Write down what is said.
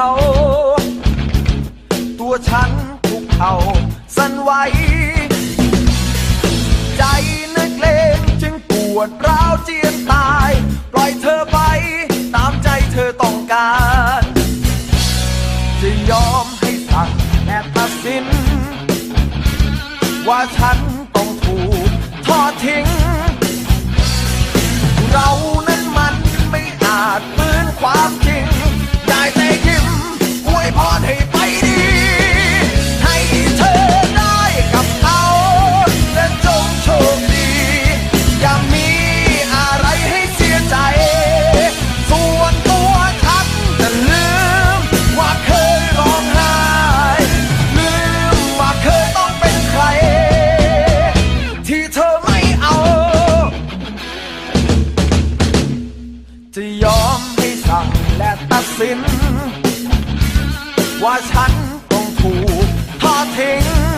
เขา ตัวฉันถูกเขาสั่นไหวใจนึกเลงจึงปวดร้าวเจียนตาย ปล่อยเธอไปตามใจเธอต้องการ จะยอมให้สั่งและตัดสิน ว่าฉันต้องถูกทอดทิ้ง และตัดสิน ว่าฉันต้องถูกทอดทิ้ง